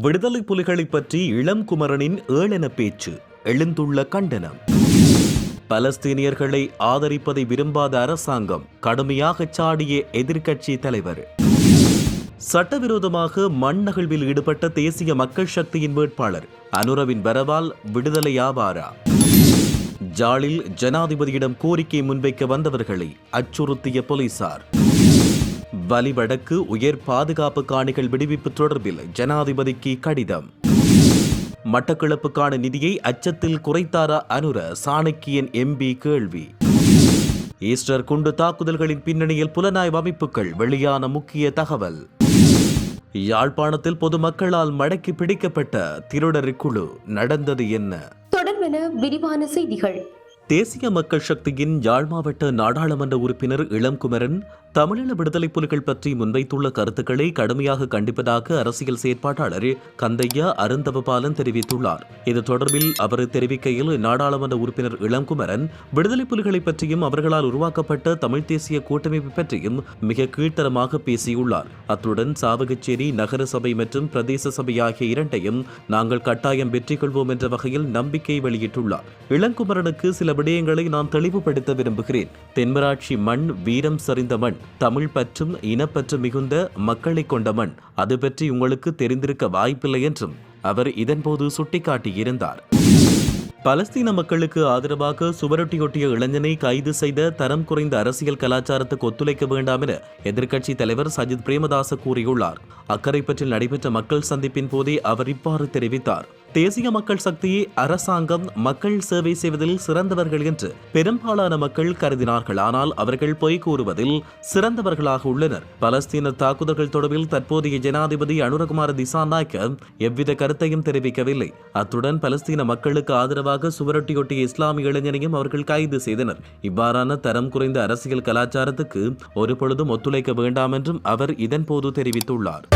விடுதலை புலிகளை பற்றி இளம் குமரனின் ஏளன பேச்சு எழுந்துள்ள கண்டனம். பலஸ்தீனியர்களை ஆதரிப்பதை விரும்பாத அரசாங்கம் கடுமையாக சாடிய எதிர்க்கட்சி தலைவர். சட்டவிரோதமாக மண் நகழ்வில் ஈடுபட்ட தேசிய மக்கள் சக்தியின் வேட்பாளர் அனுரவின் வரவால் விடுதலையாவாரா ஜாலில் ஜனாதிபதியிடம் கோரிக்கை முன்வைக்க வந்தவர்களை அச்சுறுத்திய போலீசார். வலிவடக்கு உயர் பாதுகாப்பு காணிகள் விடுவிப்பு தொடர்பில் ஜனாதிபதிக்கு கடிதம். மட்டக்களப்புக்கான நிதியை அச்சத்தில் குறைத்தாரா அனுர சாணக்கியன் எம்பி கேள்வி. ஈஸ்டர் குண்டு தாக்குதல்களின் பின்னணியில் புலனாய்வு அமைப்புகள் வெளியான முக்கிய தகவல். யாழ்ப்பாணத்தில் பொதுமக்களால் மடக்கி பிடிக்கப்பட்ட திருடர் குழு நடந்தது என்ன? தொடர்பென விரிவான செய்திகள். தேசிய மக்கள் சக்தியின் யாழ் மாவட்ட நாடாளுமன்ற உறுப்பினர் இளம்குமரன் தமிழீழ விடுதலை புலிகள் பற்றி முன்வைத்துள்ள கருத்துக்களை கடுமையாக கண்டிப்பதாக அரசியல் செயற்பாட்டாளர் கந்தையா அருந்தவபாலன் தெரிவித்துள்ளார். இது தொடர்பில் அவர் தெரிவிக்கையில் நாடாளுமன்ற உறுப்பினர் இளங்குமரன் விடுதலை புலிகளை பற்றியும் அவர்களால் உருவாக்கப்பட்ட தமிழ் தேசிய கூட்டமைப்பு பற்றியும் மிக கீழ்த்தரமாக பேசியுள்ளார். அத்துடன் சாவகச்சேரி நகர சபை மற்றும் பிரதேச சபை ஆகிய இரண்டையும் நாங்கள் கட்டாயம் வெற்றி கொள்வோம் என்ற வகையில் நம்பிக்கை வெளியிட்டுள்ளார். இளங்குமரனுக்கு சில விடயங்களை நான் தெளிவுபடுத்த விரும்புகிறேன். தென்மராட்சி மண் வீரம் சரிந்த மண் தமிழ் பற்றும் இனப்பற்று மிகுந்த மக்களை கொண்ட மண். அது பற்றி உங்களுக்கு தெரிந்திருக்க வாய்ப்பில்லை என்றும் அவர் இதன்போது சுட்டிக்காட்டியிருந்தார். பலஸ்தீன மக்களுக்கு ஆதரவாக சுவரொட்டியொட்டிய இளைஞனை கைது செய்த தரம் குறைந்த அரசியல் கலாச்சாரத்துக்கு ஒத்துழைக்க வேண்டாம் என எதிர்க்கட்சித் தலைவர் சஜித் பிரேமதாச கூறியுள்ளார். அக்கரைப்பற்றில் நடைபெற்ற மக்கள் சந்திப்பின் போதே அவர் இவ்வாறு தெரிவித்தார். தேசிய மக்கள் சக்தியை அரசாங்கம் மக்கள் சேவை செய்வதில் சிறந்தவர்கள் என்று பெரும்பாலான மக்கள் கருதினார்கள். ஆனால் அவர்கள் பொய் கூறுவதில் சிறந்தவர்களாக உள்ளனர். பலஸ்தீன தாக்குதல்கள் தொடர்பில் தற்போதைய ஜனாதிபதி அனுரகுமார திசாநாயக்க எவ்வித கருத்தையும் தெரிவிக்கவில்லை. அத்துடன் பலஸ்தீன மக்களுக்கு ஆதரவாக சுவரொட்டியொட்டிய இஸ்லாமிய இளைஞனையும் அவர்கள் கைது செய்தனர். இவ்வாறான தரம் குறைந்த அரசியல் கலாச்சாரத்துக்கு ஒரு பொழுதும் ஒத்துழைக்க வேண்டாம் என்றும் அவர் இதன்போது தெரிவித்துள்ளார்.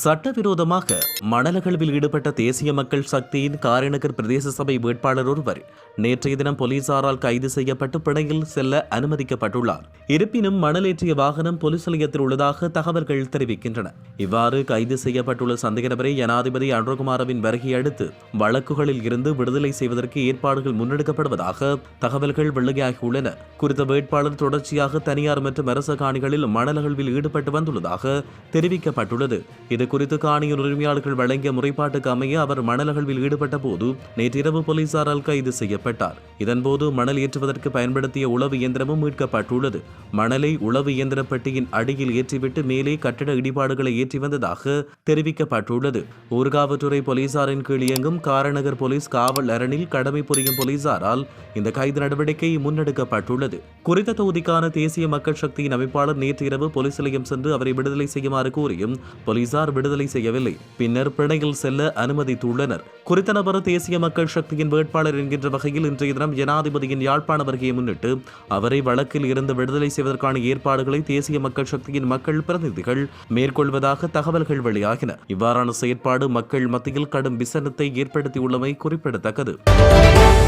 சட்டவிரோதமாக மணலகழ்வில் ஈடுபட்ட தேசிய மக்கள் சக்தியின் காரைநகர் பிரதேச சபை வேட்பாளர் ஒருவர் நேற்றைய தினம் போலீசாரால் கைது செய்யப்பட்டு பிணையில் செல்ல அனுமதிக்கப்பட்டுள்ளார். இருப்பினும் மணலேற்றிய வாகனம் போலீஸ் நிலையத்தில் உள்ளதாக தகவல்கள் தெரிவிக்கின்றன. இவ்வாறு கைது செய்யப்பட்டுள்ள சந்தேக நபரை ஜனாதிபதி அனுரகுமாரவின் வருகை அடுத்து வழக்குகளில் இருந்து விடுதலை செய்வதற்கு ஏற்பாடுகள் முன்னெடுக்கப்படுவதாக தகவல்கள் வெளியாகியுள்ளன. குறித்த வேட்பாளர் தொடர்ச்சியாக தனியார் மற்றும் அரச காணிகளில் மணலகழ்வில் ஈடுபட்டு வந்துள்ளதாக தெரிவிக்கப்பட்டுள்ளது. இது குறித்து காணியின் உரிமையாளர்கள் வழங்கிய முறைப்பாட்டுக்கு அமைய அவர் மணல் அகழ்வில் ஈடுபட்ட போது நேற்றிரவு போலீசாரால் கைது செய்யப்பட்டார். இதன்போது மணல் ஏற்றுவதற்கு பயன்படுத்திய உளவு இயந்திரமும் மீட்கப்பட்டுள்ளது. மணலை உளவு இயந்திர பெட்டியின் அடியில் ஏற்றிவிட்டு மேலே கட்டிட இடிபாடுகளை ஏற்றி வந்ததாக தெரிவிக்கப்பட்டுள்ளது. ஊர்காவல்துறை போலீசாரின் கீழ் இயங்கும் காரநகர் போலீஸ் காவல் அரணில் கடமை புரியும் போலீசாரால் இந்த கைது நடவடிக்கை முன்னெடுக்கப்பட்டுள்ளது. குறித்த தொகுதிக்கான தேசிய மக்கள் சக்தியின் அமைப்பாளர் நேற்று இரவு போலீஸ் நிலையம் சென்று அவரை விடுதலை செய்யுமாறு கூறியும் போலீசார் விடுதலை செய்யவில்லை. பின்னர் பிணையில் செல்ல அனுமதித்துள்ளனர். குறித்த நபர் தேசிய மக்கள் சக்தியின் வேட்பாளர் என்கின்ற வகையில் இன்றைய தினம் ஜனாதிபதியின் யாழ்ப்பாண வருகையை முன்னிட்டு அவரை வழக்கில் இருந்து விடுதலை செய்வதற்கான ஏற்பாடுகளை தேசிய மக்கள் சக்தியின் மக்கள் பிரதிநிதிகள் மேற்கொள்வதாக தகவல்கள் வெளியாகின. இவ்வாறான செயற்பாடு மக்கள் மத்தியில் கடும் விசனத்தை ஏற்படுத்தியுள்ளமை குறிப்பிடத்தக்கது.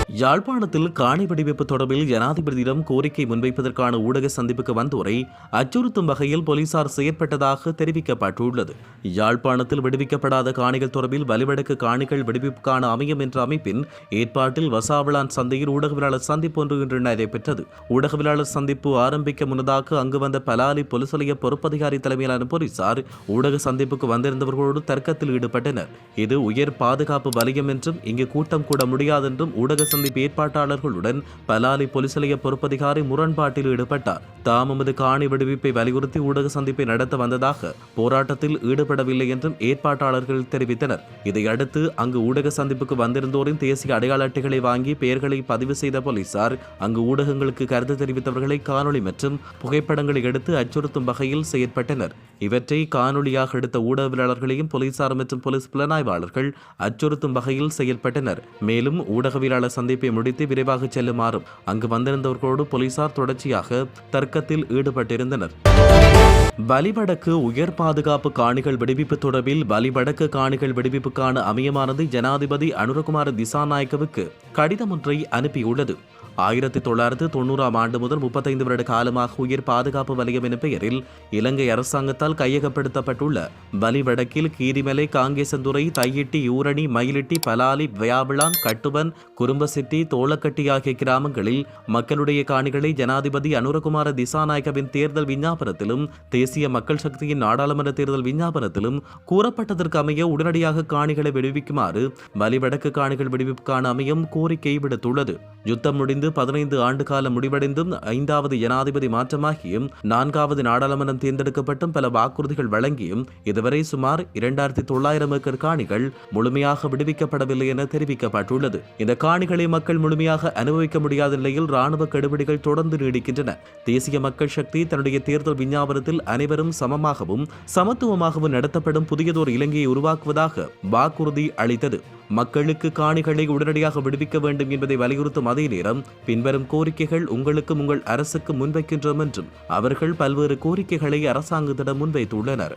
யாழ்ப்பாணத்தில் காணி வடிவமைப்பு தொடர்பில் ஜனாதிபதியிடம் கோரிக்கை முன்வைப்பதற்கான ஊடக சந்திப்புக்கு வந்தோரை அச்சுறுத்தும் வகையில் போலீசார் செயற்பட்டதாக தெரிவிக்கப்பட்டுள்ளது. யாழ்ப்பாணத்தில் விடுவிக்கப்படாத காணிகள் தொடர்பில் வலிவடக்கு காணிகள் விடுவிப்புக்கான அமையம் என்ற அமைப்பின் ஏற்பாட்டில் வசாவிளான் சந்தையில் ஊடகவியலாளர் சந்திப்பு ஒன்று இன்று நடைபெற்றது. ஊடகவியலாளர் சந்திப்பு ஆரம்பிக்க முன்னதாக அங்கு வந்த பலாலி பொலிசலைய பொறுப்பதிகாரி தலைமையிலான போலீசார் ஊடக சந்திப்புக்கு வந்திருந்தவர்களோடு தர்க்கத்தில் ஈடுபட்டனர். இது உயர் பாதுகாப்பு வலயம் என்றும் இங்கு கூட்டம் கூட முடியாதென்றும் ஊடக சந்திப்பு ஏற்பாட்டாளர்களுடன் பலாலி போலீஸ் நிலைய பொறுப்பதிகாரி முரண்பாட்டில் ஈடுபட்டார். தாமமது காணி விடுவிப்பை வலியுறுத்தி ஊடக சந்திப்பை நடத்த வந்ததாக போராட்டத்தில் ஈடுபடவில்லை என்றும் ஏற்பாட்டாளர்கள் தெரிவித்தனர். இதையடுத்து அங்கு ஊடக சந்திப்புக்கு வந்திருந்தோரின் தேசிய அடையாள அட்டைகளை வாங்கி பெயர்களை பதிவு செய்த போலீசார் அங்கு ஊடகங்களுக்கு கருத்து தெரிவித்தவர்களை காணொளி மற்றும் புகைப்படங்களை எடுத்து அச்சுறுத்தும் வகையில் செயற்பட்டனர். இவற்றை காணொளியாக எடுத்த ஊடகவியலாளர்களையும் போலீசார் மற்றும் போலீஸ் புலனாய்வாளர்கள் அச்சுறுத்தும் வகையில் செயல்பட்டனர். மேலும் ஊடகவியலாளர் சந்திப்பை முடித்து விரைவாக செல்லுமாறும் அங்கு வந்திருந்தவர்களோடு போலீசார் தொடர்ச்சியாக தர்க்கத்தில் ஈடுபட்டிருந்தனர். வலிவடக்கு உயர் பாதுகாப்பு காணிகள் விடுவிப்பு தொடர்பில் வலிவடக்கு காணிகள் விடுவிப்புக்கான அமையமானது ஜனாதிபதி அனுரகுமார திசாநாயக்கவுக்கு கடிதம் ஒன்றை அனுப்பியுள்ளது. ஆயிரத்தி தொள்ளாயிரத்து தொண்ணூறாம் ஆண்டு முதல் முப்பத்தைந்து வருட காலமாக உயிர் பாதுகாப்பு வலயம் என பெயரில் இலங்கை அரசாங்கத்தால் கையகப்படுத்தப்பட்டுள்ள பலி வடக்கில் கீரிமலை காங்கேசந்துறை தையிட்டி ஊரணி மயிலிட்டி பலாலி வியாபிளான் கட்டுவன் குறும்பசிட்டி தோளக்கட்டி ஆகிய கிராமங்களில் மக்களுடைய காணிகளை ஜனாதிபதி அனுரகுமார திசாநாயகவின் தேர்தல் விஞ்ஞாபனத்திலும் தேசிய மக்கள் சக்தியின் நாடாளுமன்ற தேர்தல் விஞ்ஞாபனத்திலும் கூறப்பட்டதற்கு அமைய உடனடியாக காணிகளை விடுவிக்குமாறு வலிவடக்கு காணிகள் விடுவிப்புக்கான அமையும் கோரிக்கை விடுத்துள்ளது. யுத்தம் முடிந்து பதினைந்து ஆண்டு காலம் முடிவடைந்தும் ஐந்தாவது ஜனாதிபதி மாற்றமாகியும் நான்காவது நாடாளுமன்றம் தேர்ந்தெடுக்கப்பட்டும் பல வாக்குறுதிகள் வழங்கியும் இதுவரை சுமார் இரண்டாயிரத்தி தொள்ளாயிரம் ஏக்கர் காணிகள் முழுமையாக விடுவிக்கப்படவில்லை என தெரிவிக்கப்பட்டுள்ளது. இந்த காணிகளை மக்கள் முழுமையாக அனுபவிக்க முடியாத நிலையில் ராணுவ கெடுபிடிகள் தொடர்ந்து நீடிக்கின்றன. தேசிய மக்கள் சக்தி தன்னுடைய தேர்தல் விஞ்ஞாபனத்தில் அனைவரும் சமமாகவும் சமத்துவமாகவும் நடத்தப்படும் புதியதொரு இலங்கையை உருவாக்குவதாக வாக்குறுதி அளித்தது. மக்களுக்கு காணிகளை உடனடியாக விடுவிக்க வேண்டும் என்பதை வலியுறுத்தும் அதே நேரம் பின்வரும் கோரிக்கைகள் உங்களுக்கும் உங்கள் அரசுக்கு முன்வைக்கின்றோம் என்றும் அவர்கள் பல்வேறு கோரிக்கைகளை அரசாங்கத்திடம் முன்வைத்துள்ளனர்.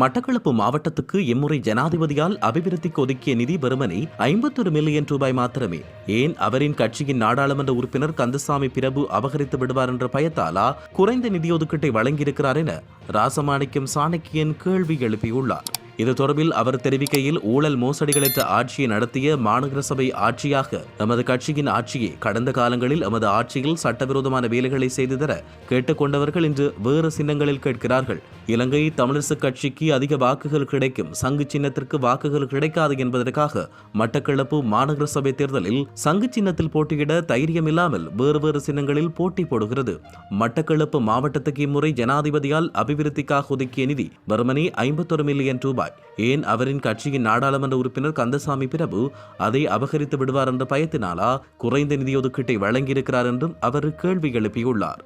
மட்டக்களப்பு மாவட்டத்துக்கு இம்முறை ஜனாதிபதியால் அபிவிருத்திக்கு ஒதுக்கிய நிதி வெறுமனே ஐம்பத்தொரு மில்லியன் ரூபாய் மாத்திரமே. ஏன் அவரின் கட்சியின் நாடாளுமன்ற உறுப்பினர் கந்தசாமி பிரபு அபகரித்து விடுவார் என்ற பயத்தாலா குறைந்த நிதி ஒதுக்கீட்டை வழங்கியிருக்கிறார் என ராசமாணிக்கம் சாணக்கியன் கேள்வி எழுப்பியுள்ளார். இது தொடர்பில் அவர் தெரிவிக்கையில் ஊழல் மோசடிகளற்ற ஆட்சியை நடத்திய மாநகர சபை ஆட்சியாக எமது கட்சியின் ஆட்சியை கடந்த காலங்களில் எமது ஆட்சியில் சட்டவிரோதமான வேலைகளை செய்து தர கேட்டுக்கொண்டவர்கள் இன்று வேறு சின்னங்களில் கேட்கிறார்கள். இலங்கை தமிழரசு கட்சிக்கு அதிக வாக்குகள் கிடைக்கும். சங்கு சின்னத்திற்கு வாக்குகள் கிடைக்காது என்பதற்காக மட்டக்களப்பு மாநகர சபை தேர்தலில் சங்கு சின்னத்தில் போட்டியிட தைரியம் இல்லாமல் வேறு வேறு சின்னங்களில் போட்டி போடுகிறது. மட்டக்களப்பு மாவட்டத்துக்கு இம்முறை ஜனாதிபதியால் அபிவிருத்திக்காக ஒதுக்கிய நிதி வெறுமனே ஐம்பத்தொரு மில்லியன் ரூபாய். ஏன் அவரின் கட்சியின் நாடாளுமன்ற உறுப்பினர் கந்தசாமி பிரபு அதை அபகரித்து விடுவார் என்ற பயத்தினாலா குறைந்த நிதி ஒதுக்கீட்டை வழங்கியிருக்கிறார் என்றும் அவர் கேள்வி எழுப்பியுள்ளார்.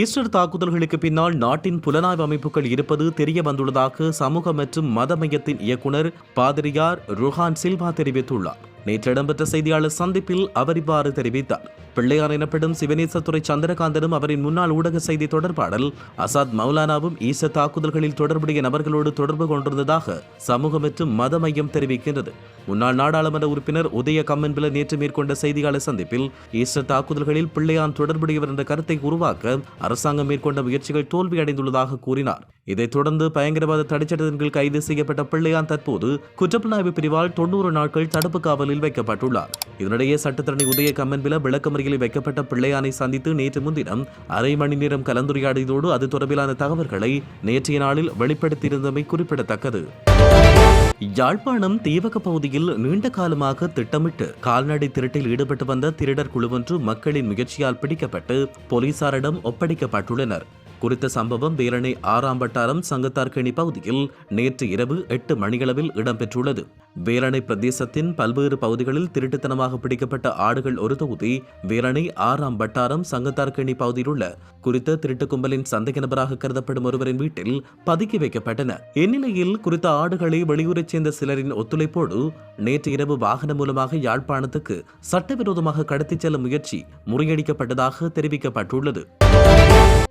ஈஸ்டர் தாக்குதல்களுக்கு பின்னால் நாட்டின் புலனாய்வு அமைப்புகள் இருப்பது தெரிய வந்துள்ளதாக சமூக மற்றும் மத மையத்தின் இயக்குனர் பாதிரியார் ருஹான் சில்வா தெரிவித்துள்ளார். நேற்று இடம்பெற்ற செய்தியாளர் சந்திப்பில் அவர் இவ்வாறு தெரிவித்தார். பிள்ளையார் எனப்படும் சிவனேசத்துறை சந்திரகாந்தனும் அவரின் முன்னாள் ஊடக செய்தி தொடர்பாளர் அசாத் மௌலானாவும் ஈச தாக்குதல்களில் தொடர்புடைய நபர்களோடு தொடர்பு கொண்டிருந்ததாக சமூக மற்றும் மத மையம் தெரிவிக்கின்றது. முன்னாள் நாடாளுமன்ற உறுப்பினர் உதய கம்மன்பில நேற்று மேற்கொண்ட செய்தியாளர் சந்திப்பில் ஈஸ்டர் தாக்குதல்களில் பிள்ளையான் தொடர்புடையவர் என்ற கருத்தை உருவாக்க அரசாங்கம் மேற்கொண்ட முயற்சிகள் தோல்வியடைந்துள்ளதாக கூறினார். இதைத் தொடர்ந்து பயங்கரவாத தடைச்சட்டத்தின் கீழ் கைது செய்யப்பட்ட பிள்ளையான் தற்போது குற்றப்புலனாய்வு பிரிவால் தொண்ணூறு நாட்கள் தடுப்பு காவலில் வைக்கப்பட்டுள்ளார். இதனிடையே சட்டத்தரணி உதய கம்மன்பில விளக்கமறியலில் வைக்கப்பட்ட பிள்ளையானை சந்தித்து நேற்று முன்தினம் அரை மணி நேரம் கலந்துரையாடியதோடு அது தொடர்பிலான தகவல்களை நேற்றைய நாளில் வெளிப்படுத்தியிருந்தமை குறிப்பிடத்தக்கது. யாழ்ப்பாணம் தீவக பகுதியில் நீண்ட காலமாக திட்டமிட்டு கால்நடை திருட்டில் ஈடுபட்டு வந்த திருடர் குழுவொன்று மக்களின் முயற்சியால் பிடிக்கப்பட்டு போலீசாரிடம் ஒப்படைக்கப்பட்டுள்ளனர். குறித்த சம்பவம் வேலணை ஆறாம் வட்டாரம் சங்கத்தார்கேணி பகுதியில் நேற்று இரவு எட்டு மணியளவில் இடம்பெற்றுள்ளது. வேலணை பிரதேசத்தின் பல்வேறு பகுதிகளில் திருட்டுத்தனமாக பிடிக்கப்பட்ட ஆடுகள் ஒரு தொகுதி வேலணை ஆறாம் வட்டாரம் சங்கத்தார்கனி பகுதியில் உள்ள குறித்த திருட்டு கும்பலின் சந்தேக நபராக கருதப்படும் ஒருவரின் வீட்டில் பதுக்கி வைக்கப்பட்டன. இந்நிலையில் குறித்த ஆடுகளை வெளியூரைச் சேர்ந்த சிலரின் ஒத்துழைப்போடு நேற்று இரவு வாகனம் மூலமாக யாழ்ப்பாணத்துக்கு சட்டவிரோதமாக கடத்திச் செல்லும் முயற்சி முறியடிக்கப்பட்டதாக தெரிவிக்கப்பட்டுள்ளது.